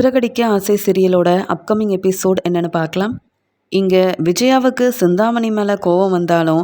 சிறகடிக்க ஆசை சீரியலோட upcoming episode என்னென்னு பார்க்கலாம். இங்கே விஜயாவுக்கு சிந்தாமணி மேலே கோபம் வந்தாலும்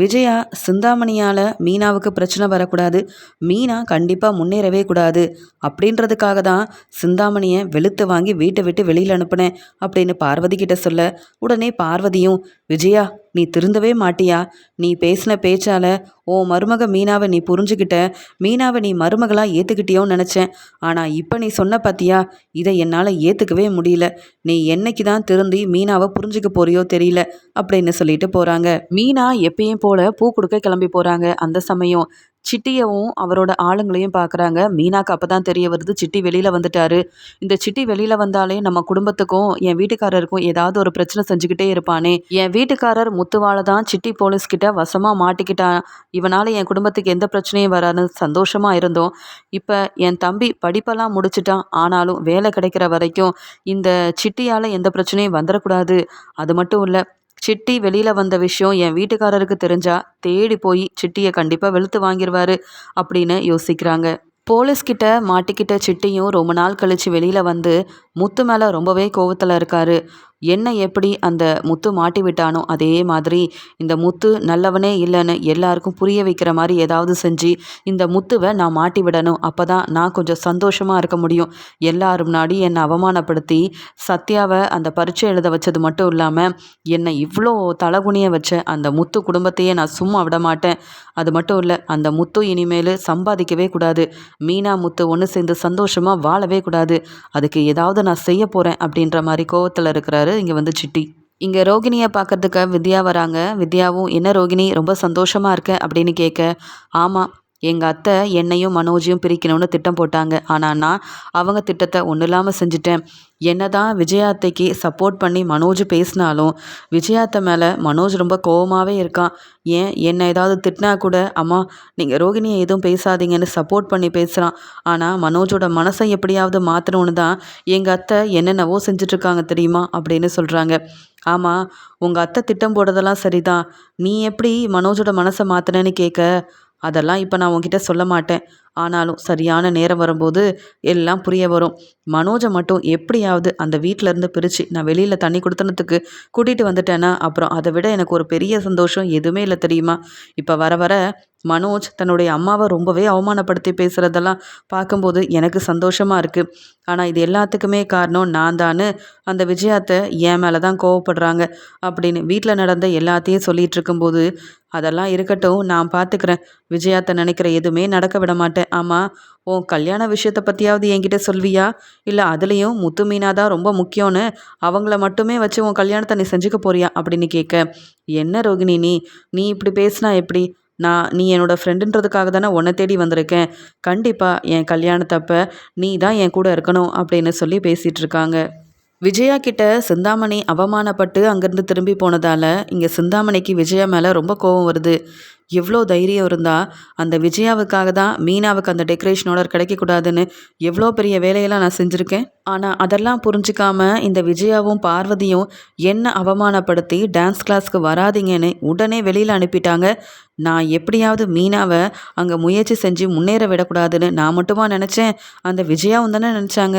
விஜயா சிந்தாமணியால் மீனாவுக்கு பிரச்சனை வரக்கூடாது. மீனா கண்டிப்பாக முன்னேறவே கூடாது. அப்படின்றதுக்காக தான் சிந்தாமணியை வெளுத்து வாங்கி வீட்டை விட்டு வெளியில் அனுப்புனேன் அப்படின்னு பார்வதி கிட்ட சொல்ல உடனே பார்வதியும் விஜயா நீ திருந்தவே மாட்டியா? நீ பேசின பேச்சால ஓ மருமக மீனாவை நீ புரிஞ்சுக்கிட்ட மீனாவை நீ மருமகளாக ஏற்றுக்கிட்டியோன்னு நினச்சேன். ஆனால் இப்போ நீ சொன்ன பார்த்தியா இதை என்னால் ஏற்றுக்கவே முடியல. நீ என்னைக்கு தான் திருந்தி மீனாவை புரிஞ்சுக்க போறியோ தெரியல அப்படின்னு சொல்லிட்டு போகிறாங்க மீனா எப்பயும் போல பூ கொடுக்க கிளம்பி போகிறாங்க அந்த சமயம். சிட்டியவும் அவரோட ஆளுங்களையும் பார்க்குறாங்க. மீனாக்கு அப்போ தான் தெரிய வருது சிட்டி வெளியில் வந்துட்டாரு. இந்த சிட்டி வெளியில் வந்தாலே நம்ம குடும்பத்துக்கும் என் வீட்டுக்காரருக்கும் ஏதாவது ஒரு பிரச்சனை செஞ்சுக்கிட்டே இருப்பானே. என் வீட்டுக்காரர் முத்துவால தான் சிட்டி போலீஸ்கிட்ட வசமாக மாட்டிக்கிட்டான். இவனால் என் குடும்பத்துக்கு எந்த பிரச்சனையும் வராதுன்னு சந்தோஷமாக இருந்தோம். இப்போ என் தம்பி படிப்பெல்லாம் முடிச்சிட்டான். ஆனாலும் வேலை கிடைக்கிற வரைக்கும் இந்த சிட்டியால் எந்த பிரச்சனையும் வந்துடக்கூடாது அது மட்டும் இல்லை சிட்டி வெளியில் வந்த விஷயம் என் வீட்டுக்காரருக்கு தெரிஞ்சா தேடி போய் சிட்டியை கண்டிப்பாக வெளுத்து வாங்கிடுவாரு அப்படின்னு யோசிக்கிறாங்க. போலீஸ்கிட்ட மாட்டிக்கிட்ட சிட்டியும் ரொம்ப நாள் கழித்து வெளியில் வந்து முத்து மேலே ரொம்பவே கோவத்தில் இருக்கார். என்ன எப்படி அந்த முத்து மாட்டி விட்டானோ அதே மாதிரி இந்த முத்து நல்லவனே இல்லைன்னு எல்லாருக்கும் புரிய வைக்கிற மாதிரி ஏதாவது செஞ்சு இந்த முத்துவை நான் மாட்டி விடணும் அப்போ தான் நான் கொஞ்சம் சந்தோஷமாக இருக்க முடியும். எல்லாரும் முன்னாடி என்னை அவமானப்படுத்தி சத்யாவை அந்த பரீட்சை எழுத வச்சது மட்டும் இல்லாமல் என்னை இவ்வளோ தலகுனிய வச்ச அந்த முத்து குடும்பத்தையே நான் சும்மா விட மாட்டேன். அது மட்டும் இல்லை அந்த முத்து இனிமேல் சம்பாதிக்கவே கூடாது. மீனா முத்து ஒன்று சேர்ந்து சந்தோஷமாக வாழவே கூடாது. அதுக்கு ஏதாவது நான் செய்ய போகிறேன் அப்படின்ற மாதிரி கோவத்தில் இருக்கிறாரு இங்கே வந்து சிட்டி. இங்கே ரோகிணியை பார்க்கறதுக்கு வித்யா வராங்க. வித்யாவும் என்ன ரோகிணி? ரொம்ப சந்தோஷமாக இருக்க? அப்படின்னு கேட்க ஆமாம் எங்கள் அத்தை என்னையும் மனோஜையும் பிரிக்கணும்னு திட்டம் போட்டாங்க. ஆனால் நான் அவங்க திட்டத்தை ஒன்றும் இல்லாமல் செஞ்சுட்டேன். என்ன தான் விஜயாத்தைக்கு சப்போர்ட் பண்ணி மனோஜ் பேசினாலும் விஜயாத்தை மேலே மனோஜ் ரொம்ப கோவமாகவே இருக்கான். ஏன்? என்னை ஏதாவது திட்டினா கூட அம்மா நீங்கள் ரோகிணியை எதுவும் பேசாதீங்கன்னு சப்போர்ட் பண்ணி பேசுகிறான் ஆனால் மனோஜோட மனசை எப்படியாவது மாற்றணும்னு தான் எங்கள் அத்தை என்னென்னவோ செஞ்சிட்ருக்காங்க தெரியுமா? அப்படின்னு சொல்கிறாங்க ஆமாம் உங்கள் அத்தை திட்டம் போடுறதெல்லாம் சரிதான். நீ எப்படி மனோஜோட மனசை மாற்றினேன்னு கேட்க அதெல்லாம் இப்போ நான் உங்ககிட்ட சொல்ல மாட்டேன். ஆனாலும் சரியான நேரம் வரும்போது எல்லாம் புரிய வரும். மனோஜை மட்டும் எப்படியாவது அந்த வீட்டிலேருந்து பிரித்து நான் வெளியில் தண்ணி கொடுத்தனத்துக்கு கூட்டிகிட்டு வந்துட்டேன்னா அப்புறம் அதை விட எனக்கு ஒரு பெரிய சந்தோஷம் எதுவுமே இல்லை தெரியுமா? இப்போ வர வர மனோஜ் தன்னுடைய அம்மாவை ரொம்பவே அவமானப்படுத்தி பேசுகிறதெல்லாம் பார்க்கும்போது எனக்கு சந்தோஷமாக இருக்குது ஆனால் இது எல்லாத்துக்குமே காரணம் நான் தானு அந்த விஜயாத்தை என் மேலே தான் கோவப்படுறாங்க அப்படின்னு வீட்டில் நடந்த எல்லாத்தையும் சொல்லிகிட்டு இருக்கும்போது அதெல்லாம் இருக்கட்டும் நான் பார்த்துக்கிறேன் விஜயாத்தை நினைக்கிற எதுவுமே நடக்க விட மாட்டேன். ஆமாம் உன் கல்யாண விஷயத்தை பற்றியாவது என்கிட்ட சொல்வியா? இல்லை அதுலேயும் முத்து மீனா தான் ரொம்ப முக்கியம்னு அவங்கள மட்டுமே வச்சு உன் கல்யாணத்தை நீ செஞ்சுக்க போறியா? அப்படின்னு கேட்க என்ன ரோகிணி நீ? நீ இப்படி பேசினா எப்படி? நான் நீ என்னோடய ஃப்ரெண்டுன்றதுக்காக தானே உன்னை தேடி வந்திருக்கேன். கண்டிப்பாக என் கல்யாணத்தப்ப நீ தான் என் கூட இருக்கணும் அப்படின்னு சொல்லி பேசிகிட்டு இருக்காங்க. விஜயா கிட்ட சிந்தாமணி அவமானப்பட்டு அங்கேருந்து திரும்பி போனதால் இங்கே சிந்தாமணிக்கு விஜயா மேலே ரொம்ப கோபம் வருது. எவ்வளோ தைரியம் இருந்தால் அந்த விஜயாவுக்காக தான் மீனாவுக்கு அந்த டெக்கரேஷன் ஆர்டர் கிடைக்கக்கூடாதுன்னு எவ்வளோ பெரிய வேலையெல்லாம் நான் செஞ்சுருக்கேன். ஆனால் அதெல்லாம் புரிஞ்சிக்காம இந்த விஜயாவும் பார்வதியும் என்ன அவமானப்படுத்தி டான்ஸ் கிளாஸ்க்கு வராதிங்கன்னு உடனே வெளியில் அனுப்பிட்டாங்க. நான் எப்படியாவது மீனாவை அங்கே முயற்சி செஞ்சு முன்னேற விடக்கூடாதுன்னு நான் மட்டுமா நினச்சேன். அந்த விஜயாவும் தானே நினச்சாங்க.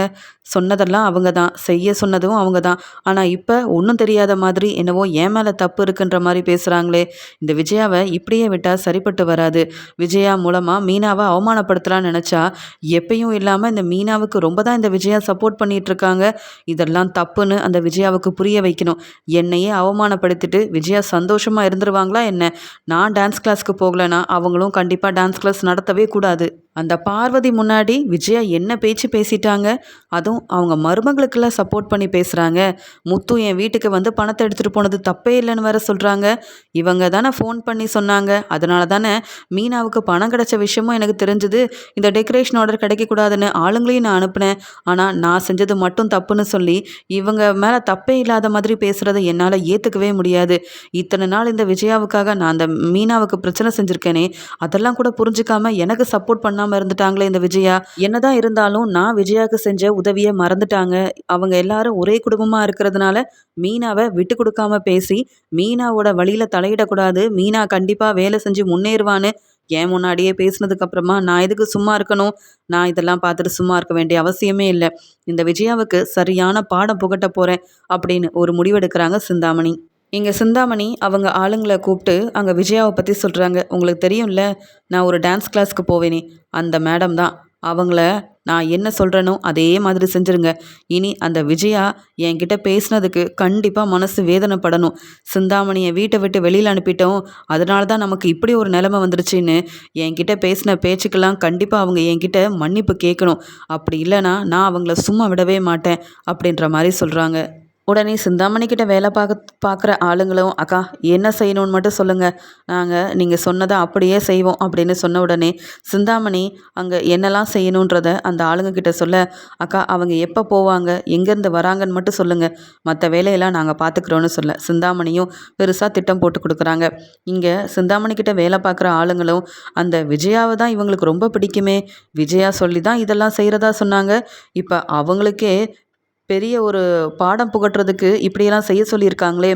சொன்னதெல்லாம் அவங்க தான் செய்ய சொன்னதும் அவங்க தான் ஆனால் இப்போ ஒன்றும் தெரியாத மாதிரி என்னவோ ஏன் மேலே தப்பு இருக்குன்ற மாதிரி பேசுகிறாங்களே இந்த விஜயாவை இப்படியே விட்டால் சரிப்பட்டு வராது. விஜயா மூலமாக மீனாவை அவமானப்படுத்தலாம்னு நினச்சா எப்பயும் இல்லாமல் இந்த மீனாவுக்கு ரொம்ப தான் இந்த விஜயா சப்போர்ட் பண்ணிகிட்ருக்காங்க இதெல்லாம் தப்புன்னு அந்த விஜயாவுக்கு புரிய வைக்கணும். என்னையே அவமானப்படுத்திட்டு விஜயா சந்தோஷமாக இருந்துருவாங்களா என்ன? நான் டான்ஸ் கிளாஸ்க்கு போகலைன்னா அவங்களும் கண்டிப்பாக டான்ஸ் கிளாஸ் நடத்தவே கூடாது. அந்த பார்வதி முன்னாடி விஜயா என்ன பேச்சு பேசிட்டாங்க அதுவும் அவங்க மருமகளுக்கெல்லாம் சப்போர்ட் பண்ணி பேசுகிறாங்க முத்து என் வீட்டுக்கு வந்து பணத்தை எடுத்துகிட்டு போனது தப்பே இல்லைன்னு வேற சொல்கிறாங்க இவங்க தானே ஃபோன் பண்ணி சொன்னாங்க. அதனால தானே மீனாவுக்கு பணம் கிடைச்ச விஷயமும் எனக்கு தெரிஞ்சுது. இந்த டெக்கரேஷன் ஆர்டர் கிடைக்கக்கூடாதுன்னு ஆளுங்களையும் நான் அனுப்பினேன். ஆனால் நான் செஞ்சது மட்டும் தப்புன்னு சொல்லி இவங்க மேலே தப்பே இல்லாத மாதிரி பேசுகிறத என்னால் ஏற்றுக்கவே முடியாது. இத்தனை நாள் இந்த விஜயாவுக்காக நான் அந்த மீனாவுக்கு பிரச்சனை செஞ்சுருக்கேனே அதெல்லாம் கூட புரிஞ்சுக்காமல் எனக்கு சப்போர்ட் பண்ணால் பண்ணாமல் இருந்துட்டாங்களே இந்த விஜயா. என்னதான் இருந்தாலும் நான் விஜயாவுக்கு செஞ்ச உதவியை மறந்துட்டாங்க. அவங்க எல்லாரும் ஒரே குடும்பமாக இருக்கிறதுனால மீனாவை விட்டு கொடுக்காம பேசி மீனாவோட வழியில் தலையிடக்கூடாது. மீனா கண்டிப்பாக வேலை செஞ்சு முன்னேறுவான்னு ஏன் முன்னாடியே பேசினதுக்கப்புறமா நான் எதுக்கு சும்மா இருக்கணும்? நான் இதெல்லாம் பார்த்துட்டு சும்மா இருக்க வேண்டிய அவசியமே இல்லை. இந்த விஜயாவுக்கு சரியான பாடம் புகட்ட போகிறேன் அப்படின்னு ஒரு முடிவெடுக்கிறாங்க சிந்தாமணி. இங்கே சிந்தாமணி அவங்க ஆளுங்களை கூப்பிட்டு அங்கே விஜயாவை பற்றி சொல்கிறாங்க உங்களுக்கு தெரியும்ல நான் ஒரு டான்ஸ் கிளாஸ்க்கு போவேனே. அந்த மேடம் தான். அவங்கள நான் என்ன சொல்கிறேனோ அதே மாதிரி செஞ்சுருங்க. இனி அந்த விஜயா என்கிட்ட பேசினதுக்கு கண்டிப்பாக மனசு வேதனைப்படணும். சிந்தாமணியை வீட்டை விட்டு வெளியில் அனுப்பிட்டோம். அதனால தான் நமக்கு இப்படி ஒரு நிலைமை வந்துருச்சுன்னு என்கிட்ட பேசின பேச்சுக்கெல்லாம் கண்டிப்பாக அவங்க என்கிட்ட மன்னிப்பு கேட்கணும். அப்படி இல்லைனா நான் அவங்கள சும்மா விடவே மாட்டேன் அப்படின்ற மாதிரி சொல்கிறாங்க உடனே சிந்தாமணி கிட்ட வேலை பார்க்க பார்க்குற ஆளுங்களும் அக்கா என்ன செய்யணும்னு மட்டும் சொல்லுங்கள் நாங்கள் நீங்கள் சொன்னதை அப்படியே செய்வோம் அப்படின்னு சொன்ன உடனே சிந்தாமணி அங்கே என்னெல்லாம் செய்யணுன்றத அந்த ஆளுங்க கிட்ட சொல்ல. அக்கா அவங்க எப்போ போவாங்க எங்கேருந்து வராங்கன்னு மட்டும் சொல்லுங்கள் மற்ற வேலையெல்லாம் நாங்கள் பார்த்துக்குறோன்னு சொல்ல. சிந்தாமணியும் பெருசாக திட்டம் போட்டு கொடுக்குறாங்க. இங்கே சிந்தாமணி கிட்ட வேலை பார்க்குற ஆளுங்களும் அந்த விஜயாவை தான் இவங்களுக்கு ரொம்ப பிடிக்குமே. விஜயா சொல்லி தான் இதெல்லாம் செய்கிறதா சொன்னாங்க. இப்போ அவங்களுக்கே பெரிய ஒரு பாடம் புகட்டுறதுக்கு இப்படியெல்லாம் செய்ய சொல்லியிருக்காங்களே.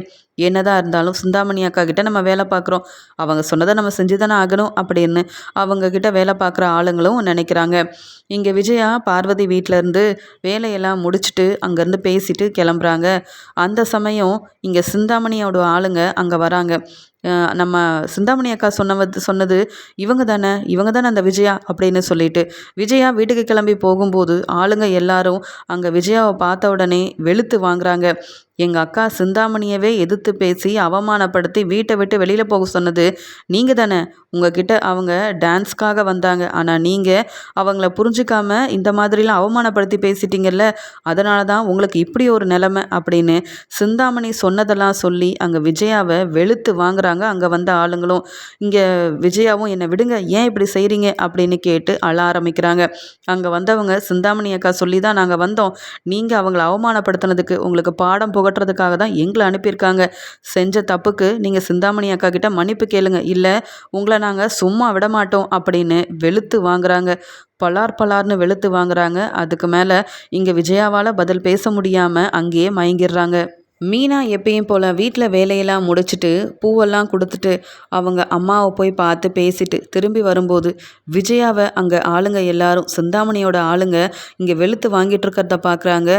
என்னதான் இருந்தாலும் சிந்தாமணி அக்கா கிட்ட நம்ம வேலை பார்க்குறோம். அவங்க சொன்னதை நம்ம செஞ்சு தானே ஆகணும் அப்படின்னு அவங்க கிட்ட வேலை பார்க்குற ஆளுங்களும் நினைக்கிறாங்க. இங்கே விஜயா பார்வதி வீட்டிலேருந்து வேலையெல்லாம் முடிச்சுட்டு அங்கேருந்து பேசிட்டு கிளம்புறாங்க. அந்த சமயம் இங்கே சிந்தாமணியோட ஆளுங்க அங்கே வராங்க. நம்ம சிந்தாமணி அக்கா சொன்னவது சொன்னது இவங்க தானே இவங்க தானே அந்த விஜயா அப்படின்னு சொல்லிட்டு விஜயா வீட்டுக்கு கிளம்பி போகும்போது ஆளுங்க எல்லாரும் அங்கே விஜயாவை பார்த்த உடனே வெளுத்து வாங்குறாங்க. எங்கள் அக்கா சிந்தாமணியவே எதிர்த்து பேசி அவமானப்படுத்தி வீட்டை விட்டு வெளியில் போக சொன்னது. நீங்கள் தானே? உங்ககிட்ட அவங்க டான்ஸ்க்காக வந்தாங்க. ஆனால் நீங்கள் அவங்கள புரிஞ்சுக்காம இந்த மாதிரிலாம் அவமானப்படுத்தி பேசிட்டீங்கல்ல அதனால தான் உங்களுக்கு இப்படி ஒரு நிலமை அப்படின்னு சிந்தாமணி சொன்னதெல்லாம் சொல்லி அங்கே விஜயாவை வெளுத்து வாங்குறாங்க அங்கே வந்த ஆளுங்களும். இங்கே விஜயாவும் என்னை விடுங்க ஏன் இப்படி செய்கிறீங்க அப்படின்னு கேட்டு அழ ஆரம்பிக்கிறாங்க. அங்கே வந்தவங்க சிந்தாமணி அக்கா சொல்லி தான் நாங்கள் வந்தோம். நீங்கள் அவங்கள அவமானப்படுத்தினதுக்கு உங்களுக்கு பாடம் புக புகட்டுறதுக்காக தான் எங்களை அனுப்பியிருக்காங்க. செஞ்ச தப்புக்கு நீங்கள் சிந்தாமணி அக்கா கிட்ட மன்னிப்பு கேளுங்க. இல்லை உங்களை நாங்கள் சும்மா விட மாட்டோம் அப்படின்னு வெளுத்து வாங்குறாங்க. பலார் பலார்னு வெளுத்து வாங்குறாங்க. அதுக்கு மேலே இங்கே விஜயாவால் பதில் பேச முடியாமல் அங்கேயே மயங்கிடுறாங்க. மீனா எப்பயும் போல் வீட்டில் வேலையெல்லாம் முடிச்சுட்டு பூவெல்லாம் கொடுத்துட்டு அவங்க அம்மாவை போய் பார்த்து பேசிட்டு திரும்பி வரும்போது விஜயாவை அங்கே ஆளுங்க எல்லாரும் சிந்தாமணியோட ஆளுங்க இங்கே வெளுத்து வாங்கிட்டு இருக்கிறத பார்க்குறாங்க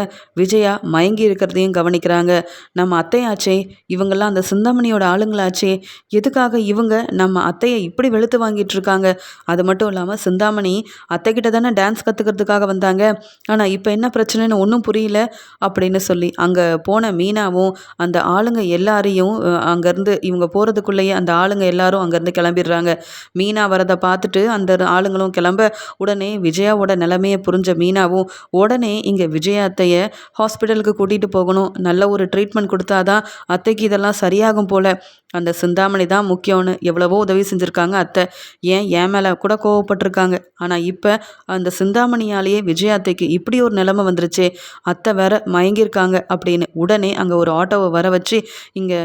விஜயா மயங்கி இருக்கிறதையும் கவனிக்கிறாங்க. நம்ம அத்தையாச்சே இவங்கெல்லாம் அந்த சிந்தாமணியோட ஆளுங்களாச்சே எதுக்காக இவங்க நம்ம அத்தையை இப்படி வெளுத்து வாங்கிட்டு இருக்காங்க? அது மட்டும் இல்லாமல் சிந்தாமணி அத்தைக்கிட்ட தானே டான்ஸ் கற்றுக்கிறதுக்காக வந்தாங்க. ஆனால் இப்போ என்ன பிரச்சனைன்னு ஒன்றும் புரியல அப்படின்னு சொல்லி அங்கே போன மீனா மீனாவும் அந்த ஆளுங்க எல்லாரையும் அங்கேருந்து இவங்க போகிறதுக்குள்ளேயே அந்த ஆளுங்க எல்லாரும் அங்கேருந்து கிளம்பிடுறாங்க. மீனா வரதை பார்த்துட்டு அந்த ஆளுங்களும் கிளம்ப உடனே விஜயாவோட நிலைமையை புரிஞ்ச மீனாவும் உடனே இங்கே விஜயா அத்தையை ஹாஸ்பிட்டலுக்கு கூட்டிகிட்டு போகணும். நல்ல ஒரு ட்ரீட்மெண்ட் கொடுத்தாதான் அத்தைக்கு இதெல்லாம் சரியாகும் போல். அந்த சிந்தாமணி தான் முக்கியம்னு எவ்வளவோ உதவி செஞ்சுருக்காங்க அத்தை. ஏன்? என் மேலே கூட கோவப்பட்டிருக்காங்க. ஆனால் இப்போ அந்த சிந்தாமணியாலேயே விஜய் அத்தைக்கு இப்படி ஒரு நிலைமை வந்துருச்சே. அத்தை வேற மயங்கியிருக்காங்க அப்படின்னு உடனே அங்கே ஒரு ஆட்டோவை வர வச்சு இங்கே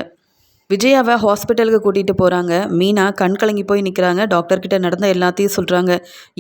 விஜயாவை ஹாஸ்பிட்டலுக்கு கூட்டிகிட்டு போகிறாங்க மீனா கண் கலங்கி போய் நிற்கிறாங்க டாக்டர்கிட்ட நடந்த எல்லாத்தையும் சொல்கிறாங்க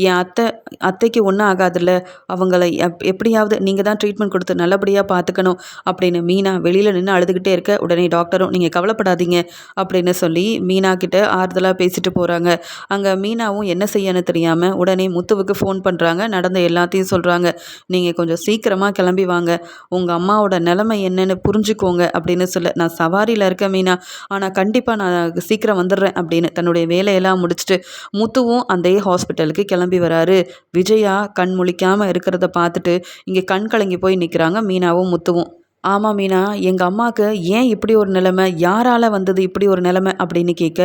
என் அத்தை அத்தைக்கு ஒன்றும் ஆகாதுல்ல. அவங்கள எப் எப்படியாவது நீங்கள் தான் ட்ரீட்மெண்ட் கொடுத்து நல்லபடியாக பார்த்துக்கணும் அப்படின்னு மீனா வெளியில் நின்று அழுதுகிட்டே இருக்க. உடனே டாக்டரும் நீங்கள் கவலைப்படாதீங்க அப்படின்னு சொல்லி மீனா கிட்ட ஆறுதலாக பேசிட்டு போகிறாங்க அங்கே மீனாவும் என்ன செய்யணும் தெரியாமல் உடனே முத்துவுக்கு ஃபோன் பண்ணுறாங்க நடந்த எல்லாத்தையும் சொல்கிறாங்க நீங்கள் கொஞ்சம் சீக்கிரமாக கிளம்பி வாங்க. உங்கள் அம்மாவோட நிலைமை என்னன்னு புரிஞ்சுக்கோங்க அப்படின்னு சொல்ல நான் சவாரியில் இருக்க மீனா. ஆனால் கண்டிப்பாக நான் சீக்கிரம் வந்துடுறேன் அப்படின்னு தன்னுடைய வேலையெல்லாம் முடிச்சுட்டு முத்துவும் அந்த ஹாஸ்பிட்டலுக்கு கிளம்பி வராரு. விஜயா கண் முழிக்காமல் இருக்கிறத பார்த்துட்டு இங்கே கண் கலங்கி போய் நிற்கிறாங்க மீனாவும் முத்துவும். ஆமாம் மீனா எங்கள் அம்மாவுக்கு ஏன் இப்படி ஒரு நிலைமை? யாரால் வந்தது இப்படி ஒரு நிலைமை அப்படின்னு கேட்க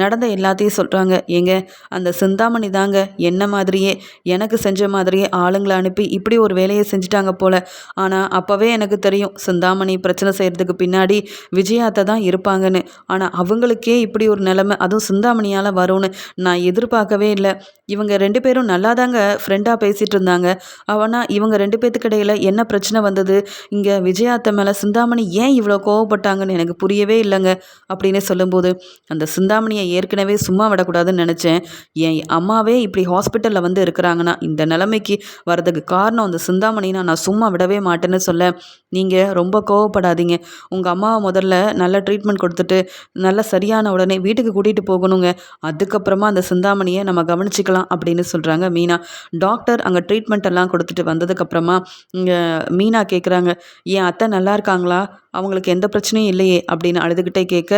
நடந்த எல்லாத்தையும் சொல்கிறாங்க ஏங்க அந்த சிந்தாமணி தாங்க என்ன மாதிரியே எனக்கு செஞ்ச மாதிரியே ஆளுங்களை அனுப்பி இப்படி ஒரு வேலையை செஞ்சுட்டாங்க போல். ஆனால் அப்போவே எனக்கு தெரியும் சிந்தாமணி பிரச்சனை செய்கிறதுக்கு பின்னாடி விஜயாத்தை தான் இருப்பாங்கன்னு. ஆனால் அவங்களுக்கே இப்படி ஒரு நிலைமை அதுவும் சிந்தாமணியால் வரும்னு நான் எதிர்பார்க்கவே இல்லை. இவங்க ரெண்டு பேரும் நல்லா தாங்க ஃப்ரெண்டாக பேசிகிட்டு இருந்தாங்க. அவனா இவங்க ரெண்டு பேர்த்துக்கு இடையில் என்ன பிரச்சனை வந்தது? இங்கே விஜயா சித்தார்த்த மேலே சிந்தாமணி ஏன் இவ்வளோ கோவப்பட்டாங்கன்னு எனக்கு புரியவே இல்லைங்க அப்படின்னு சொல்லும்போது அந்த சிந்தாமணியை ஏற்கனவே சும்மா விடக்கூடாதுன்னு நினச்சேன். என் அம்மாவே இப்படி ஹாஸ்பிட்டலில் வந்து இருக்கிறாங்கன்னா இந்த நிலைமைக்கு வரதுக்கு காரணம் அந்த சிந்தாமணினா நான் சும்மா விடவே மாட்டேன்னு சொல்ல நீங்கள் ரொம்ப கோவப்படாதீங்க. உங்கள் அம்மாவை முதல்ல நல்ல ட்ரீட்மெண்ட் கொடுத்துட்டு நல்ல சரியான உடனே வீட்டுக்கு கூட்டிகிட்டு போகணுங்க. அதுக்கப்புறமா அந்த சிந்தாமணியை நம்ம கவனிச்சிக்கலாம் அப்படின்னு சொல்கிறாங்க மீனா. டாக்டர் அங்கே ட்ரீட்மெண்ட் எல்லாம் கொடுத்துட்டு வந்ததுக்கப்புறமா இங்கே மீனா கேட்குறாங்க என் அத்தை நல்லா இருக்காங்களா அவங்களுக்கு எந்த பிரச்சனையும் இல்லையே அப்படின்னு அழுதுகிட்டே கேட்க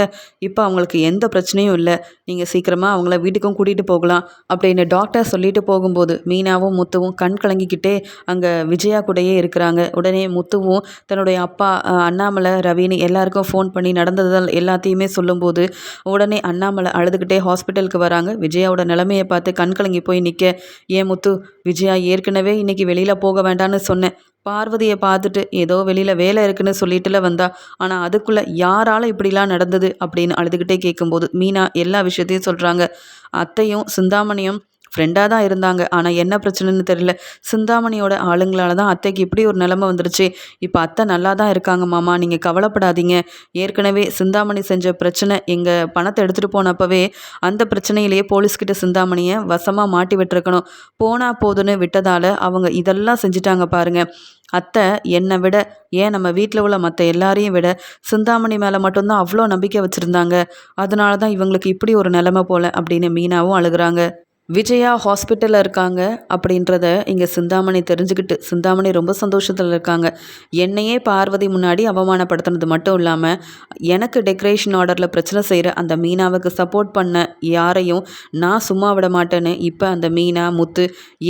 இப்போ அவங்களுக்கு எந்த பிரச்சனையும் இல்லை. நீங்கள் சீக்கிரமாக அவங்கள வீட்டுக்கும் கூட்டிகிட்டு போகலாம் அப்படின்னு டாக்டர் சொல்லிட்டு போகும்போது மீனாவும் முத்துவும் கண் கலங்கிக்கிட்டே அங்கே விஜயா கூடயே இருக்கிறாங்க. உடனே முத்துவும் தன்னுடைய அப்பா அண்ணாமலை ரவின்னு எல்லாருக்கும் ஃபோன் பண்ணி நடந்ததால் எல்லாத்தையுமே சொல்லும்போது உடனே அண்ணாமலை அழுதுகிட்டே ஹாஸ்பிட்டலுக்கு வராங்க. விஜயாவோட நிலைமையை பார்த்து கண் கலங்கி போய் நிற்க ஏன் முத்து விஜயா ஏற்கனவே இன்றைக்கி வெளியில் போக வேண்டான்னு சொன்னேன். பார்வதியை பார்த்துட்டு ஏதோ வெளியில் வேலை இருக்குன்னு சொல்லிட்டுல வந்தா ஆனால் அதுக்குள்ளே யாரால் இப்படிலாம் நடந்தது? அப்படின்னு அழுதுகிட்டே கேட்கும்போது மீனா எல்லா விஷயத்தையும் சொல்கிறாங்க அத்தையும் சிந்தாமணியும் ஃப்ரெண்டாக தான் இருந்தாங்க. ஆனால் என்ன பிரச்சனைன்னு தெரியல. சிந்தாமணியோட ஆளுங்களால தான் அத்தைக்கு இப்படி ஒரு நிலமை வந்துருச்சு. இப்போ அத்தை நல்லா தான் இருக்காங்க மாமா. நீங்கள் கவலைப்படாதீங்க. ஏற்கனவே சிந்தாமணி செஞ்ச பிரச்சனை எங்கள் பணத்தை எடுத்துகிட்டு போனப்பவே அந்த பிரச்சனையிலேயே போலீஸ்கிட்ட சிந்தாமணியை வசமாக மாட்டி விட்டுருக்கணும். போனால் போதுன்னு விட்டதால் அவங்க இதெல்லாம் செஞ்சிட்டாங்க பாருங்கள் அத்தை என்னை விட ஏன் நம்ம வீட்டில் உள்ள மற்ற எல்லாரையும் விட சிந்தாமணி மேலே மட்டும்தான் அவ்வளோ நம்பிக்கை வச்சுருந்தாங்க. அதனால தான் இவங்களுக்கு இப்படி ஒரு நிலைமை போல் அப்படின்னு மீனாவும் அழுகுறாங்க. விஜயா ஹாஸ்பிட்டலில் இருக்காங்க அப்படின்றத இங்கே சிந்தாமணி தெரிஞ்சுக்கிட்டு சிந்தாமணி ரொம்ப சந்தோஷத்தில் இருக்காங்க. என்னையே பார்வதி முன்னாடி அவமானப்படுத்தினது மட்டும் இல்லாமல் எனக்கு டெக்கரேஷன் ஆர்டரில் பிரச்சனை செய்கிற அந்த மீனாவுக்கு சப்போர்ட் பண்ண யாரையும் நான் சும்மா விட மாட்டேன்னு இப்போ அந்த மீனா முத்து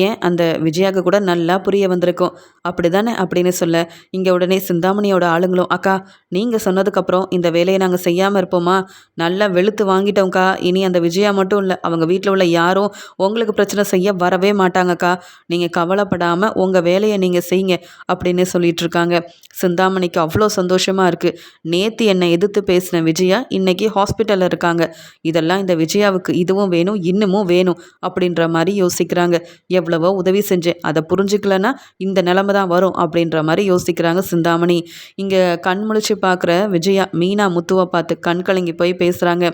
ஏன் அந்த விஜயாவுக்கு கூட நல்லா புரிய வந்திருக்கும். அப்படி தானே அப்படின்னு சொல்ல இங்கே உடனே சிந்தாமணியோட ஆளுங்களும் அக்கா நீங்கள் சொன்னதுக்கப்புறம் இந்த வேலையை நாங்கள் செய்யாமல் இருப்போமா? நல்லா வெளுத்து வாங்கிட்டோம்க்கா. இனி அந்த விஜயா மட்டும் இல்லை அவங்க வீட்டில் உள்ள யாரும் உங்களுக்கு பிரச்சனை செய்ய வரவே மாட்டாங்கக்கா. நீங்கள் கவலைப்படாமல் உங்கள் வேலையை நீங்கள் செய்யுங்க அப்படின்னு சொல்லிட்டு இருக்காங்க. சிந்தாமணிக்கு அவ்வளோ சந்தோஷமாக இருக்குது நேற்று என்னை எதிர்த்து பேசின விஜயா இன்னைக்கு ஹாஸ்பிட்டலில் இருக்காங்க. இதெல்லாம் இந்த விஜயாவுக்கு இதுவும் வேணும் இன்னமும் வேணும் அப்படின்ற மாதிரி யோசிக்கிறாங்க. எவ்வளவோ உதவி செஞ்சேன். அதை புரிஞ்சுக்கலன்னா இந்த நிலமை தான் வரும் அப்படின்ற மாதிரி யோசிக்கிறாங்க சிந்தாமணி. இங்கே கண் முழிச்சு பார்க்குற விஜயா மீனா முத்துவை பார்த்து கண் கலங்கி போய் பேசுகிறாங்க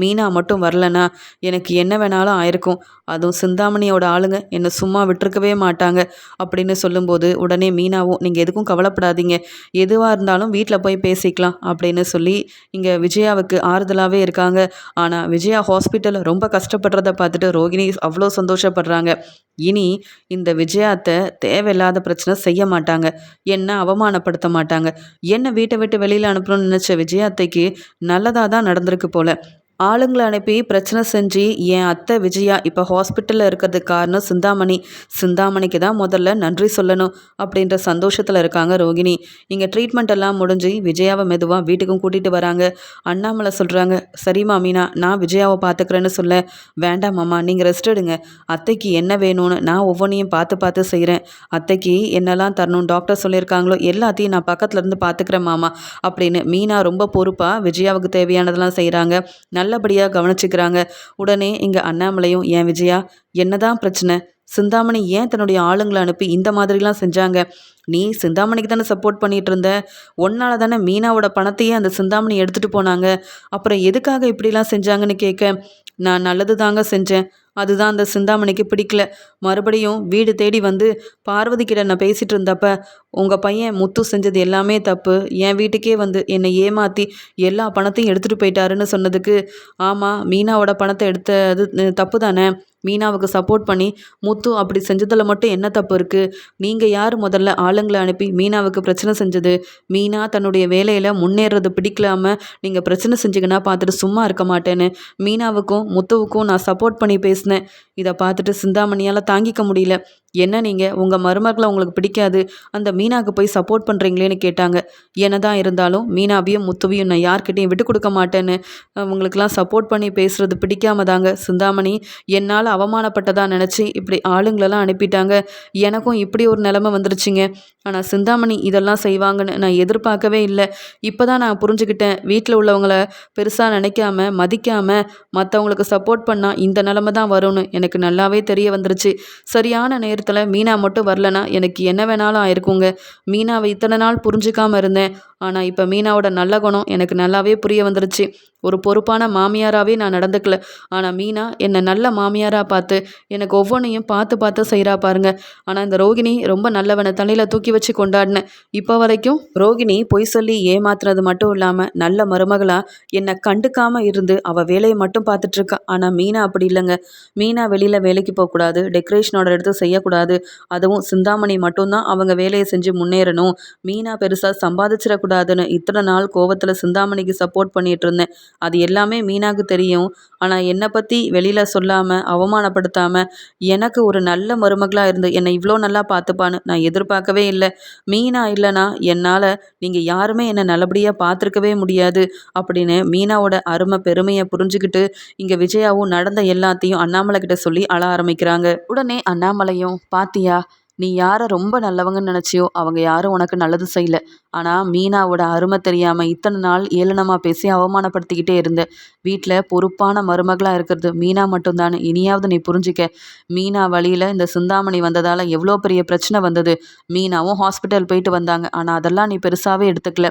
மீனா மட்டும் வரலனா எனக்கு என்ன வேணாலும் ஆயிருக்கும். அதுவும் சிந்தாமணியோட ஆளுங்க என்னை சும்மா விட்டுருக்கவே மாட்டாங்க அப்படின்னு சொல்லும்போது உடனே மீனாவும் நீங்கள் எதுக்கும் கவலைப்படாதீங்க. எதுவாக இருந்தாலும் வீட்டில் போய் பேசிக்கலாம் அப்படின்னு சொல்லி இங்கே விஜயாவுக்கு ஆறுதலாகவே இருக்காங்க. ஆனால் விஜயா ஹாஸ்பிட்டலில் ரொம்ப கஷ்டப்படுறத பார்த்துட்டு ரோகிணி அவ்வளோ சந்தோஷப்படுறாங்க. இனி இந்த விஜயாத்தை தேவையில்லாத பிரச்சனை செய்ய மாட்டாங்க. என்ன அவமானப்படுத்த மாட்டாங்க. என்ன வீட்டை விட்டு வெளியில் அனுப்பணும்னு நினச்ச விஜயாத்தைக்கு நல்லதாக தான் நடந்திருக்கு போல. ஆளுங்களை அனுப்பி பிரச்சனை செஞ்சு என் அத்தை விஜயா இப்போ ஹாஸ்பிட்டலில் இருக்கிறதுக்கு காரணம் சிந்தாமணி. சிந்தாமணிக்கு தான் முதல்ல நன்றி சொல்லணும் அப்படின்ற சந்தோஷத்தில் இருக்காங்க ரோகிணி. இங்கே ட்ரீட்மெண்ட் எல்லாம் முடிஞ்சு விஜயாவை மெதுவாக வீட்டுக்கும் கூட்டிகிட்டு வராங்க. அண்ணாமலை சொல்கிறாங்க சரிம்மா மீனா நான் விஜயாவை பார்த்துக்கிறேன்னு சொல்ல. வேண்டாம் மாமா நீங்கள் ரெஸ்ட் எடுங்க. அத்தைக்கு என்ன வேணும்னு நான் ஒவ்வொன்றையும் பார்த்து பார்த்து செய்கிறேன் அத்தைக்கு என்னெல்லாம் தரணும் டாக்டர் சொல்லியிருக்காங்களோ எல்லாத்தையும் நான் பக்கத்தில் இருந்து பார்த்துக்கிறேன் மாமா அப்படின்னு மீனா ரொம்ப பொறுப்பாக விஜயாவுக்கு தேவையானதெல்லாம் செய்கிறாங்க நல்லபடியாக கவனிச்சுக்கிறாங்க. உடனே இங்கே அண்ணாமலையும் ஏன் விஜயா என்னதான் பிரச்சனை? சிந்தாமணி ஏன் தன்னுடைய ஆளுங்களை அனுப்பி இந்த மாதிரிலாம் செஞ்சாங்க? நீ சிந்தாமணிக்கு தானே சப்போர்ட் பண்ணிட்டு இருந்த? ஒன்னால தானே மீனாவோட பணத்தையே அந்த சிந்தாமணி எடுத்துகிட்டு போனாங்க. அப்புறம் எதுக்காக இப்படிலாம் செஞ்சாங்கன்னு கேட்க நான் நல்லது தாங்க செஞ்சேன். அதுதான் அந்த சிந்தாமணிக்கு பிடிக்கல. மறுபடியும் வீடு தேடி வந்து பார்வதி கிட்ட நான் பேசிகிட்டு இருந்தப்ப உங்கள் பையன் முத்து செஞ்சது எல்லாமே தப்பு. என் வீட்டுக்கே வந்து என்னை ஏமாற்றி எல்லா பணத்தையும் எடுத்துகிட்டு போயிட்டாருன்னு சொன்னதுக்கு ஆமாம் மீனாவோட பணத்தை எடுத்தது தப்பு தானே மீனாவுக்கு சப்போர்ட் பண்ணி முத்து அப்படி செஞ்சதில் மட்டும் என்ன தப்பு இருக்குது நீங்கள் யார் முதல்ல ஆளுங்களை அனுப்பி மீனாவுக்கு பிரச்சனை செஞ்சது? மீனா தன்னுடைய வேலையில் முன்னேறது பிடிக்கலாமல் நீங்கள் பிரச்சனை செஞ்சிங்கன்னா பார்த்துட்டு சும்மா இருக்க மாட்டேன்னு. மீனாவுக்கும் முத்துவுக்கும் நான் சப்போர்ட் பண்ணி பேசினேன். இதை பார்த்துட்டு சிந்தாமணியால் தாங்கிக்க முடியல. என்ன நீங்கள் உங்கள் மருமகளை உங்களுக்கு பிடிக்காது. அந்த மீனாவுக்கு போய் சப்போர்ட் பண்ணுறீங்களேன்னு கேட்டாங்க. என்னதான் இருந்தாலும் மீனாவையும் முத்துவையும் நான் யார்கிட்டையும் விட்டு கொடுக்க மாட்டேன்னு அவங்களுக்கெல்லாம் சப்போர்ட் பண்ணி பேசுகிறது பிடிக்காம தாங்க. சிந்தாமணி என்னால் அவமானப்பட்டதாக நினச்சி இப்படி ஆளுங்களெல்லாம் அனுப்பிட்டாங்க. எனக்கும் இப்படி ஒரு நிலமை வந்துருச்சுங்க. ஆனால் சிந்தாமணி இதெல்லாம் செய்வாங்கன்னு நான் எதிர்பார்க்கவே இல்லை. இப்போ தான் நான் புரிஞ்சுக்கிட்டேன். வீட்டில் உள்ளவங்கள பெருசாக நினைக்காம மதிக்காமல் மற்றவங்களுக்கு சப்போர்ட் பண்ணால் இந்த நிலமை தான் வரும்னு. எனக்கு நல்லாவே தெரிய வந்துருச்சு. சரியான நேரத்தில் மீனா மட்டும் வரலனா எனக்கு என்ன வேணாலும் ஆயிருக்குங்க. மீனாவை இத்தனை நாள் புரிஞ்சுக்காமல் இருந்தேன். ஆனால் இப்போ மீனாவோட நல்ல குணம் எனக்கு நல்லாவே புரிய வந்துருச்சு. ஒரு பொறுப்பான மாமியாராகவே நான் நடந்துக்கல. ஆனால் மீனா என்னை நல்ல மாமியாராக பார்த்து எனக்கு ஒவ்வொன்றையும் பார்த்து பார்த்து செய்கிறா பாருங்க. ஆனால் இந்த ரோகிணி ரொம்ப நல்லவனை தலையில் தூக்கி வச்சு கொண்டாடினேன் இப்போ வரைக்கும் ரோகிணி பொய் சொல்லி ஏமாத்துறது மட்டும் இல்லாமல் நல்ல மருமகளாக என்னை கண்டுக்காமல் இருந்து அவள் வேலையை மட்டும் பார்த்துட்ருக்கா ஆனால் மீனா அப்படி இல்லைங்க. மீனா வெளியில் வேலைக்கு போகக்கூடாது. டெக்கரேஷனோட எடுத்து செய்யக்கூடாது. அதுவும் சிந்தாமணி மட்டும்தான் அவங்க வேலையை செஞ்சு முன்னேறணும். மீனா பெருசாக கூடாதுன்னு இத்தனை நாள் கோவத்தில் சிந்தாமணிக்கு சப்போர்ட் பண்ணிட்டு இருந்தேன். அது எல்லாமே மீனாவுக்கு தெரியும். ஆனால் என்னை பற்றி வெளியில் சொல்லாமல் அவமானப்படுத்தாமல் எனக்கு ஒரு நல்ல மருமகளாக இருந்து என்னை இவ்வளோ நல்லா பார்த்துப்பான்னு நான் எதிர்பார்க்கவே இல்லை. மீனா இல்லைனா என்னால் நீங்கள் யாருமே என்னை நல்லபடியாக பார்த்துருக்கவே முடியாது அப்படின்னு மீனாவோட அருமை பெருமையை புரிஞ்சுக்கிட்டு இங்கே விஜயாவும் நடந்த எல்லாத்தையும் அண்ணாமலை கிட்ட சொல்லி அழ ஆரம்பிக்கிறாங்க. உடனே அண்ணாமலையும் பாத்தியா நீ யாரை ரொம்ப நல்லவங்கன்னு நினச்சியோ அவங்க யாரும் உனக்கு நல்லது செய்யல. ஆனால் மீனாவோட அருமை தெரியாமல் இத்தனை நாள் ஏளனமாக பேசி அவமானப்படுத்திக்கிட்டே இருந்த. வீட்டில் பொறுப்பான மருமகளாக இருக்கிறது மீனா மட்டும்தான் இனியாவது நீ புரிஞ்சிக்க. மீனா வழியில் இந்த சிந்தாமணி வந்ததால் எவ்வளோ பெரிய பிரச்சனை வந்தது. மீனாவும் ஹாஸ்பிட்டல் போயிட்டு வந்தாங்க. ஆனால் அதெல்லாம் நீ பெருசாகவே எடுத்துக்கல.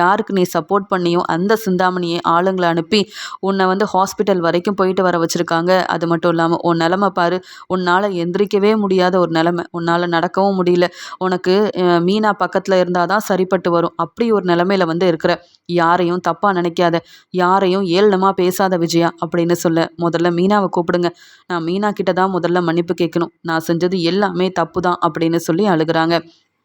யாருக்கு நீ சப்போர்ட் பண்ணியும் அந்த சிந்தாமணியை ஆளுங்களை அனுப்பி உன்னை வந்து ஹாஸ்பிட்டல் வரைக்கும் போயிட்டு வர வச்சுருக்காங்க. அது மட்டும் இல்லாமல் உன் நிலமை பாரு. உன்னால் எந்திரிக்கவே முடியாத ஒரு நிலமை. உன்னால் நடக்கவும் முடியல. உனக்கு மீனா பக்கத்தில் இருந்தால் தான் சரிப்பட்டு வரும். அப்படி ஒரு நிலமையில வந்து இருக்கிற யாரையும் தப்பாக நினைக்காத யாரையும் ஏளனமாக பேசாத விஜயா அப்படின்னு சொல்ல முதல்ல மீனாவை கூப்பிடுங்க. நான் மீனா கிட்ட தான் முதல்ல மன்னிப்பு கேட்கணும். நான் செஞ்சது எல்லாமே தப்பு தான் அப்படின்னு சொல்லி அழுகிறாங்க.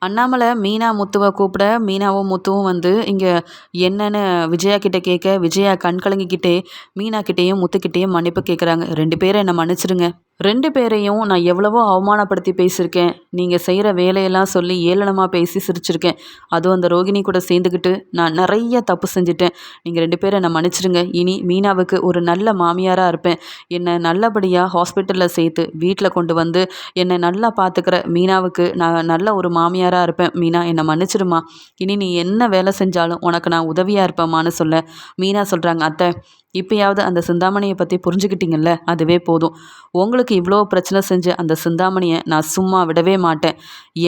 அண்ணாமலை மீனா முத்துவை கூப்பிட மீனாவும் முத்துவும் வந்து இங்கே என்னென்னு விஜயா கிட்டே கேட்க விஜயா கண் கலங்கிக்கிட்டே மீனா கிட்டேயும் முத்துக்கிட்டேயும் மன்னிப்பு கேட்குறாங்க ரெண்டு பேரும் என்னை மன்னிச்சிடுங்க ரெண்டு பேரையும் நான் எவ்வளவோ அவமானப்படுத்தி பேசியிருக்கேன். நீங்கள் செய்கிற வேலையெல்லாம் சொல்லி ஏளனமாக பேசி சிரிச்சிருக்கேன். அதுவும் அந்த ரோகிணி கூட சேர்ந்துக்கிட்டு நான் நிறைய தப்பு செஞ்சுட்டேன். நீங்கள் ரெண்டு பேரை என்னை மன்னிச்சிடுங்க இனி மீனாவுக்கு ஒரு நல்ல மாமியாராக இருப்பேன். என்னை நல்லபடியாக ஹாஸ்பிட்டலில் சேர்த்து வீட்டில் கொண்டு வந்து என்னை நல்லா பார்த்துக்கிற மீனாவுக்கு நான் நல்ல ஒரு மாமியாராக இருப்பேன். மீனா என்னை மன்னிச்சிடுமா இனி நீ என்ன வேலை செஞ்சாலும் உனக்கு நான் உதவியாக இருப்பேம்மான்னு சொல்ல. மீனா சொல்கிறாங்க அத்தை இப்போயாவது அந்த சிந்தாமணியை பற்றி புரிஞ்சுக்கிட்டீங்கல்ல? அதுவே போதும். உங்களுக்கு இவ்வளோ பிரச்சனை செஞ்ச அந்த சிந்தாமணியை நான் சும்மா விடவே மாட்டேன்.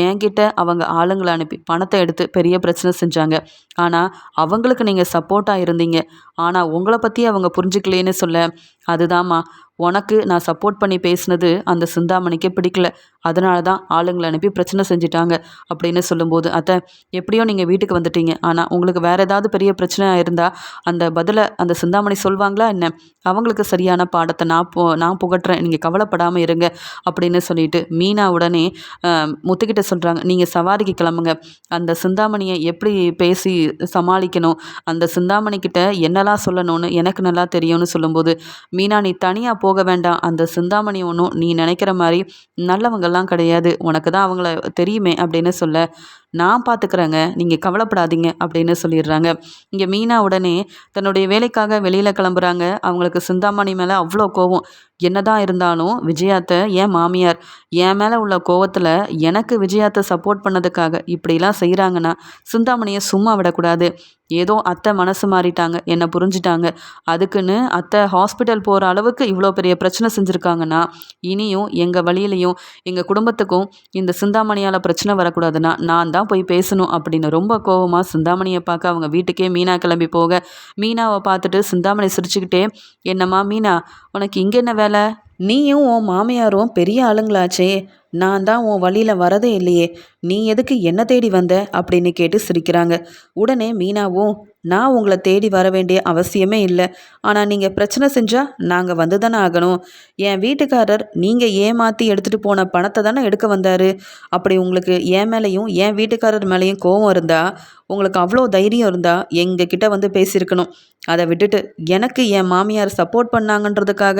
என்கிட்ட அவங்க ஆளுங்களை அனுப்பி பணத்தை எடுத்து பெரிய பிரச்சனை செஞ்சாங்க. ஆனால் அவங்களுக்கு நீங்கள் சப்போர்ட்டாக இருந்தீங்க. ஆனால் உங்களை பற்றி அவங்க புரிஞ்சுக்கலேன்னு சொல்ல அதுதாம்மா. உனக்கு நான் சப்போர்ட் பண்ணி பேசினது அந்த சிந்தாமணிக்கே பிடிக்கல. அதனால தான் ஆளுங்களை அனுப்பி பிரச்சனை செஞ்சிட்டாங்க அப்படின்னு சொல்லும்போது அத்தை எப்படியோ நீங்கள் வீட்டுக்கு வந்துட்டீங்க. ஆனால் உங்களுக்கு வேறு ஏதாவது பெரிய பிரச்சனையாக இருந்தால் அந்த பதிலை அந்த சிந்தாமணி சொல்வாங்களா என்ன? அவங்களுக்கு சரியான பாடத்தை நான் போ நான் புகட்டுறேன். நீங்கள் கவலைப்படாமல் இருங்க அப்படின்னு சொல்லிட்டு மீனா உடனே முத்துக்கிட்ட சொல்கிறாங்க நீங்கள் சவாரிக்கு கிளம்புங்க. அந்த சிந்தாமணியை எப்படி பேசி சமாளிக்கணும்? அந்த சிந்தாமணிக்கிட்ட என்னெல்லாம் சொல்லணும்னு எனக்கு நல்லா தெரியும்னு சொல்லும்போது மீனா நீ தனியாக போக வேண்டாம். அந்த சிந்தாமணி ஒன்றும் நீ நினைக்கிற மாதிரி நல்லவங்கெல்லாம் கிடையாது. உனக்கு தான் அவங்கள தெரியுமே அப்படின்னு சொல்ல நான் பார்த்துக்குறேங்க நீங்கள் கவலைப்படாதீங்க அப்படின்னு சொல்லிடுறாங்க. இங்கே மீனா உடனே தன்னுடைய வேலைக்காக வெளியில் கிளம்புறாங்க. அவங்களுக்கு சிந்தாமணி மேலே அவ்வளோ கோவம். என்னதான் இருந்தாலும் விஜயாத்தை என் மாமியார்? என் மேலே உள்ள கோவத்தில் எனக்கு விஜயாத்தை சப்போர்ட் பண்ணதுக்காக இப்படிலாம் செய்கிறாங்கன்னா சிந்தாமணியை சும்மா விடக்கூடாது. ஏதோ அத்தை மனசு மாறிட்டாங்க என்னை புரிஞ்சிட்டாங்க. அதுக்குன்னு அத்தை ஹாஸ்பிட்டல் போகிற அளவுக்கு இவ்வளோ பெரிய பிரச்சனை செஞ்சுருக்காங்கன்னா இனியும் எங்கள் வழியிலையும் எங்கள் குடும்பத்துக்கும் இந்த சிந்தாமணியால் பிரச்சனை வரக்கூடாதுன்னா நான் தான் போய் பேசணும் அப்படின்னு ரொம்ப கோவமாக சிந்தாமணியை பார்க்க அவங்க வீட்டுக்கே மீனா கிளம்பி போக மீனாவை பார்த்துட்டு சிந்தாமணி சிரிச்சுக்கிட்டே என்னம்மா மீனா உனக்கு இங்கே என்ன வேலை? நீயும் உன் மாமியாரும் பெரிய ஆளுங்களாச்சே. நான் தான் உன் வழியில் வரதே இல்லையே. நீ எதுக்கு என்ன தேடி வந்த? அப்படின்னு கேட்டு சிரிக்கிறாங்க. உடனே மீனாவும் நான் உங்களை தேடி வர வேண்டிய அவசியமே இல்லை. ஆனால் நீங்கள் பிரச்சனை செஞ்சால் நாங்கள் வந்து தானே ஆகணும். என் வீட்டுக்காரர் நீங்கள் ஏமாற்றி எடுத்துகிட்டு போன பணத்தை தானே எடுக்க வந்தார். அப்படி உங்களுக்கு என் மேலேயும் என் வீட்டுக்காரர் மேலேயும் கோவம் இருந்தால் உங்களுக்கு அவ்வளோ தைரியம் இருந்தால் எங்கள் கிட்ட வந்து பேசியிருக்கணும். அதை விட்டுட்டு எனக்கு என் மாமியார் சப்போர்ட் பண்ணாங்கன்றதுக்காக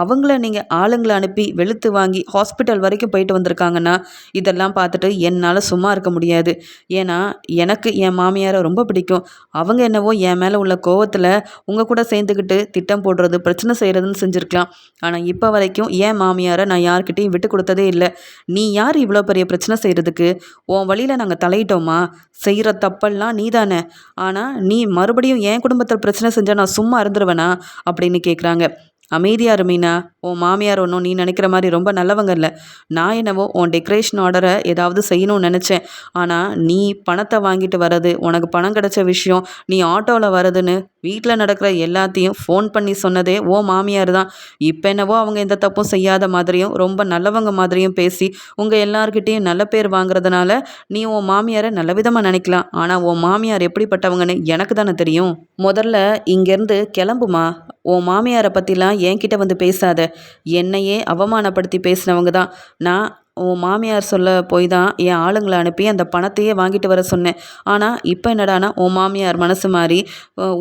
அவங்கள நீங்கள் ஆளுங்களை அனுப்பி வெளுத்து வாங்கி ஹாஸ்பிட்டல் வரைக்கும் போயிட்டு வந்திருக்காங்கன்னா இதெல்லாம் பார்த்துட்டு என்னால் சும்மா இருக்க முடியாது. ஏன்னா எனக்கு என் மாமியாரை ரொம்ப பிடிக்கும். அவ அவங்க என்னவோ என் மேலே உள்ள கோவத்தில் உங்கள் கூட சேர்ந்துக்கிட்டு திட்டம் போடுறது பிரச்சனை செய்கிறதுன்னு செஞ்சுருக்கலாம். ஆனால் இப்போ வரைக்கும் என் மாமியாரை நான் யார்கிட்டையும் விட்டு கொடுத்ததே இல்லை. நீ யார் இவ்வளோ பெரிய பிரச்சனை செய்கிறதுக்கு உன் வழியில் நாங்கள் தலையிட்டோமா? செய்கிற தப்பெல்லாம் நீ தானே ஆனால் நீ மறுபடியும் என் குடும்பத்தில் பிரச்சனை செஞ்சால் நான் சும்மா இருந்துருவேனா? அப்படின்னு கேட்குறாங்க அமைதியாக மீனா. உன் மாமியார் ஒன்றும் நீ நினைக்கிற மாதிரி ரொம்ப நல்லவங்க இல்லை. நான் என்னவோ உன் டெக்கரேஷன் ஆர்டரை ஏதாவது செய்யணும்னு நினச்சேன். ஆனால் நீ பணத்தை வாங்கிட்டு வர்றது உனக்கு பணம் கிடைச்ச விஷயம் நீ ஆட்டோவில் வரதுன்னு வீட்டில் நடக்கிற எல்லாத்தையும் ஃபோன் பண்ணி சொன்னதே ஓ மாமியார் தான். இப்போ என்னவோ அவங்க எந்த தப்பும் செய்யாத மாதிரியும் ரொம்ப நல்லவங்க மாதிரியும் பேசி உங்கள் எல்லார்கிட்டேயும் நல்ல பேர் வாங்குறதுனால நீ உன் மாமியாரை நல்ல விதமாக நினைக்கலாம். ஆனால் உன் மாமியார் எப்படிப்பட்டவங்கன்னு எனக்கு தானே தெரியும். முதல்ல இங்கேருந்து கிளம்புமா? உன் மாமியாரை பற்றிலாம் என்கிட்ட வந்து பேசாத. என்னையே அவமானப்படுத்தி பேசினவங்க தான். நான் உன் மாமியார் சொல்ல போய் தான் என் ஆளுங்களை அனுப்பி அந்த பணத்தையே வாங்கிட்டு வர சொன்னேன். ஆனால் இப்போ என்னடானா உன் மாமியார் மனசு மாறி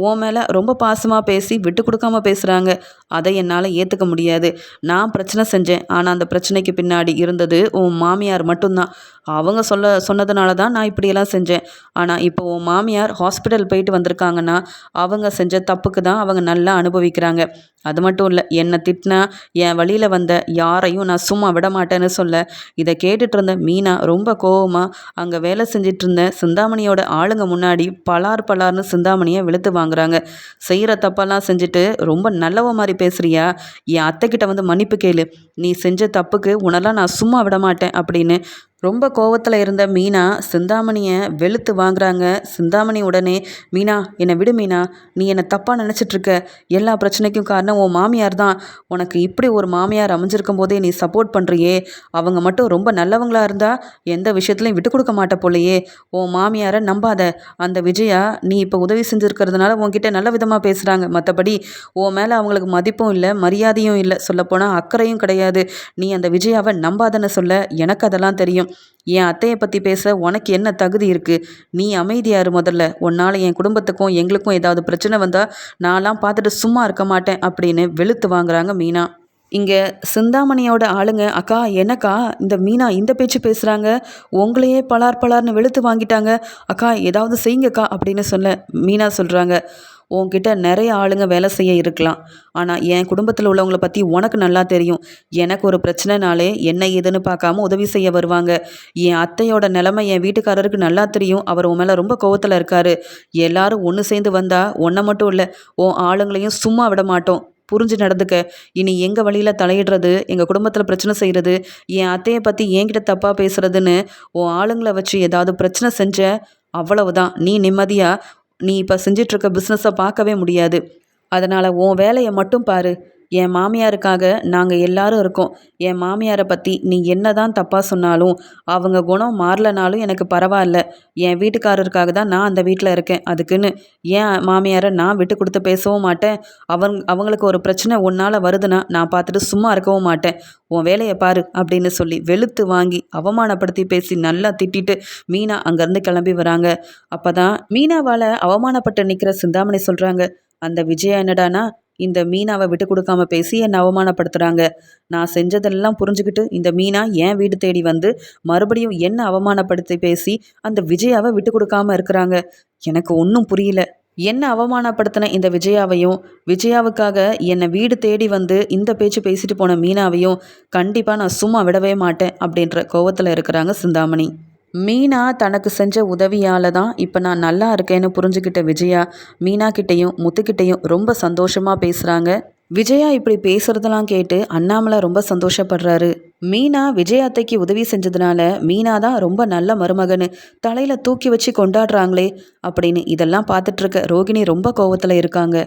உன் மேலே ரொம்ப பாசமாக பேசி விட்டு கொடுக்காம பேசுகிறாங்க அதை என்னால் ஏற்றுக்க முடியாது. நான் பிரச்சனை செஞ்சேன். ஆனால் அந்த பிரச்சனைக்கு பின்னாடி இருந்தது உன் மாமியார் மட்டும்தான். அவங்க சொல்ல சொன்னதுனால தான் நான் இப்படியெல்லாம் செஞ்சேன். ஆனால் இப்போ உன் மாமியார் ஹாஸ்பிட்டல் போயிட்டு வந்திருக்காங்கன்னா அவங்க செஞ்ச தப்புக்கு தான் அவங்க நல்லா அனுபவிக்கிறாங்க. அது மட்டும் இல்லை என்னை திட்டினா என் வழியில் வந்த யாரையும் நான் சும்மா விட மாட்டேன்னு சொல்ல இதை கேட்டுட்டு இருந்த மீனா ரொம்ப கோவமாக அங்கே வேலை செஞ்சிட்டு இருந்த சிந்தாமணியோட ஆளுங்க முன்னாடி பலார் பலார்னு சிந்தாமணியை வெளுத்து வாங்குறாங்க. செய்கிற தப்பெல்லாம் செஞ்சுட்டு ரொம்ப நல்லவ மாதிரி பேசுகிறியா என் அத்தைக்கிட்ட வந்து மன்னிப்பு கேளு. நீ செஞ்ச தப்புக்கு உன்னெல்லாம் நான் சும்மா விட மாட்டேன் அப்படின்னு ரொம்ப கோவத்தில் இருந்த மீனா சிந்தாமணியை வெளுத்து வாங்குறாங்க. சிந்தாமணி உடனே மீனா என்னை விடு மீனா. நீ என்னை தப்பாக நினச்சிட்ருக்க. எல்லா பிரச்சனைக்கும் காரணம் உன் மாமியார் தான். உனக்கு இப்படி ஒரு மாமியார் அமைஞ்சிருக்கும் போதே நீ சப்போர்ட் பண்ணுறியே அவங்க மட்டும் ரொம்ப நல்லவங்களாக இருந்தால் எந்த விஷயத்துலையும் விட்டு கொடுக்க மாட்ட போலையே. உன் மாமியாரை நம்பாத. அந்த விஜயா நீ இப்போ உதவி செஞ்சுருக்கிறதுனால உன்கிட்ட நல்ல விதமாக பேசுகிறாங்க மற்றபடி உன் மேலே அவங்களுக்கு மதிப்பும் இல்லை மரியாதையும் இல்லை. சொல்லப்போனால் அக்கறையும் கிடையாது. நீ அந்த விஜயாவை நம்பாதன்னு சொல்ல எனக்கு அதெல்லாம் தெரியும். என் அத்தையை பற்றி பேச உனக்கு என்ன தகுதி இருக்குது நீ அமைதியாரு முதல்ல. உன்னால் என் குடும்பத்துக்கும் எங்களுக்கும் ஏதாவது பிரச்சனை வந்தால் நான்லாம் பார்த்துட்டு சும்மா இருக்க மாட்டேன் அப்படின்னு வெளுத்து வாங்குறாங்க மீனா. இங்கே சிந்தாமணியோட ஆளுங்க அக்கா என்னக்கா? இந்த மீனா இந்த பேச்சு பேசுகிறாங்க உங்களையே பலார் பலார்னு வெளுத்து வாங்கிட்டாங்க. அக்கா ஏதாவது செய்யுங்கக்கா அப்படின்னு சொல்ல மீனா சொல்கிறாங்க உன்கிட்ட நிறைய ஆளுங்க வேலை செய்ய இருக்கலாம். ஆனால் என் குடும்பத்தில் உள்ளவங்கள பற்றி உனக்கு நல்லா தெரியும். எனக்கு ஒரு பிரச்சனைனாலே என்ன ஏதுன்னு பார்க்காம உதவி செய்ய வருவாங்க. என் அத்தையோட நிலைமை என் வீட்டுக்காரருக்கு நல்லா தெரியும். அவர் உன் மேலே ரொம்ப கோவத்தில் இருக்காரு. எல்லாரும் ஒன்று சேர்ந்து வந்தால் ஒன்றை மட்டும் இல்லை உன் ஆளுங்களையும் சும்மா விட மாட்டோம். புரிஞ்சு நடந்துக்க. இனி எங்கள் வழியில் தலையிடுறது எங்கள் குடும்பத்தில் பிரச்சனை செய்கிறது என் அத்தையை பற்றி என்கிட்ட தப்பாக பேசுகிறதுன்னு உன் ஆளுங்களை வச்சு ஏதாவது பிரச்சனை செஞ்ச அவ்வளவுதான். நீ நிம்மதியாக நீ இப்போ செஞ்சிட்ருக்க பிஸ்னஸை பார்க்கவே முடியாது. அதனால் உன் வேலையை மட்டும் பாரு. என் மாமியாருக்காக நாங்கள் எல்லாரும் இருக்கோம். என் மாமியாரை பற்றி நீ என்ன தான் தப்பாக சொன்னாலும் அவங்க குணம் மாறலனாலும் எனக்கு பரவாயில்ல. என் வீட்டுக்காரருக்காக தான் நான் அந்த வீட்டில் இருக்கேன். அதுக்குன்னு ஏன் மாமியாரை நான் விட்டு கொடுத்து பேசவும் மாட்டேன். அவங்க அவங்களுக்கு ஒரு பிரச்சனை உன்னால் வருதுன்னா நான் பார்த்துட்டு சும்மா இருக்கவும் மாட்டேன். உன் வேலையை பாரு அப்படின்னு சொல்லி வெளுத்து வாங்கி அவமானப்படுத்தி பேசி நல்லா திட்டிட்டு மீனா அங்கேருந்து கிளம்பி வராங்க. அப்போ தான் மீனாவால் அவமானப்பட்டு நிற்கிற சிந்தாமணி சொல்கிறாங்க அந்த விஜயா என்னடானா இந்த மீனாவை விட்டு கொடுக்காம பேசி என்னை அவமானப்படுத்துகிறாங்க நான் செஞ்சதெல்லாம் புரிஞ்சுக்கிட்டு இந்த மீனா என் வீடு தேடி வந்து மறுபடியும் என்ன அவமானப்படுத்தி பேசி அந்த விஜயாவை விட்டு கொடுக்காம இருக்கிறாங்க. எனக்கு ஒன்றும் புரியல. என்ன அவமானப்படுத்தின இந்த விஜயாவையும்? விஜயாவுக்காக என்னை வீடு தேடி வந்து இந்த பேச்சு பேசிட்டு போன மீனாவையும் கண்டிப்பாக நான் சும்மா விடவே மாட்டேன் அப்படின்ற கோவத்தில் இருக்கிறாங்க சிந்தாமணி. மீனா தனக்கு செஞ்ச உதவியால் தான் இப்போ நான் நல்லா இருக்கேன்னு புரிஞ்சுக்கிட்ட விஜயா மீனா கிட்டேயும் முத்துக்கிட்டேயும் ரொம்ப சந்தோஷமாக பேசுகிறாங்க விஜயா இப்படி பேசுறதெல்லாம் கேட்டு அண்ணாமலை ரொம்ப சந்தோஷப்படுறாரு. மீனா விஜய் அத்தைக்கு உதவி செஞ்சதுனால மீனா தான் ரொம்ப நல்ல மருமகனு தலையில் தூக்கி வச்சு கொண்டாடுறாங்களே அப்படின்னு இதெல்லாம் பார்த்துட்டு இருக்க ரோகிணி ரொம்ப கோவத்தில் இருக்காங்க.